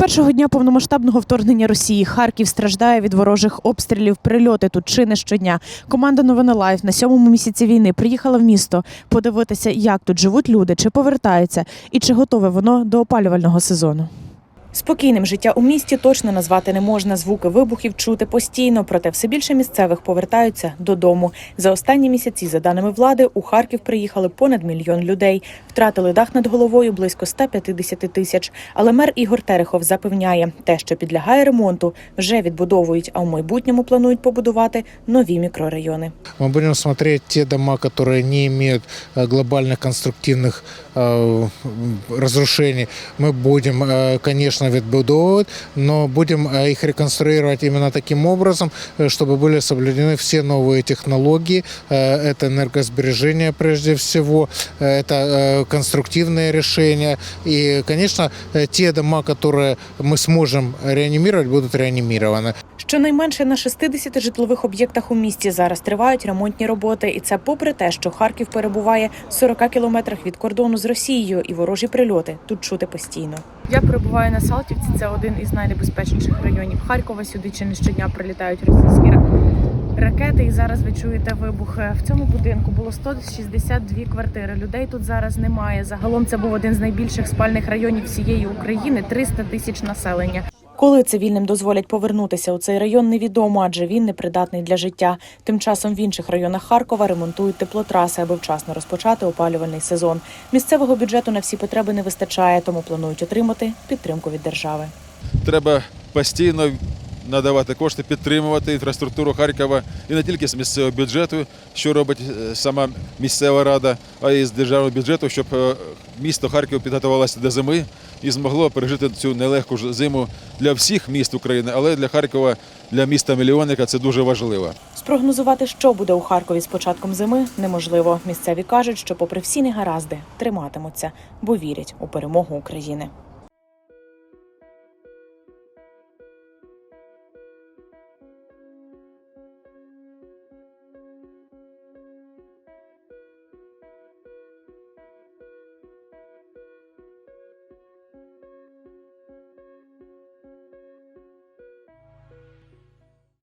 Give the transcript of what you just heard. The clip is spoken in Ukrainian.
першого дня повномасштабного вторгнення Росії Харків страждає від ворожих обстрілів. Прильоти тут чи не щодня. Команда Новини Лайф на сьомому місяці війни приїхала в місто подивитися, як тут живуть люди, чи повертаються, і чи готове воно до опалювального сезону. Спокійним життя у місті точно назвати не можна. Звуки вибухів чути постійно, проте все більше місцевих повертаються додому. За останні місяці, за даними влади, у Харків приїхали понад мільйон людей. Втратили дах над головою близько 150 тисяч. Але мер Ігор Терехов запевняє, те, що підлягає ремонту, вже відбудовують, а в майбутньому планують побудувати нові мікрорайони. Мы будем смотреть те дома, которые не имеют э, глобальных конструктивных э, разрушений. Мы будем, э, конечно, відбудовувати, но будем э, их реконструировать именно таким образом, э, чтобы были соблюдены все новые технологии. Э, Это энергосбережение прежде всего, э, это э, конструктивные решения. И, конечно, э, те дома, которые мы сможем реанимировать, будут реанимированы. Щонайменше на 60 житлових об'єктах у місті зараз тривають ремонтні роботи, і це попри те, що Харків перебуває 40 кілометрах від кордону з Росією, і ворожі прильоти тут чути постійно. Я перебуваю на Салтівці. Це один із найнебезпечніших районів Харкова. Сюди чи не щодня прилітають російські ракети. І зараз ви чуєте вибух. В цьому будинку було 162 квартири. Людей тут зараз немає. Загалом це був один з найбільших спальних районів всієї України 300 тисяч населення. Коли цивільним дозволять повернутися у цей район, невідомо, адже він непридатний для життя. Тим часом в інших районах Харкова ремонтують теплотраси, аби вчасно розпочати опалювальний сезон. Місцевого бюджету на всі потреби не вистачає, тому планують отримати підтримку від держави. Треба постійно надавати кошти, підтримувати інфраструктуру Харкова і не тільки з місцевого бюджету, що робить е, сама місцева рада, а й з державного бюджету, щоб е, місто Харків підготувалося до зими і змогло пережити цю нелегку зиму для всіх міст України, але для Харкова, для міста мільйонника це дуже важливо. Спрогнозувати, що буде у Харкові з початком зими, неможливо. Місцеві кажуть, що, попри всі негаразди, триматимуться, бо вірять у перемогу України.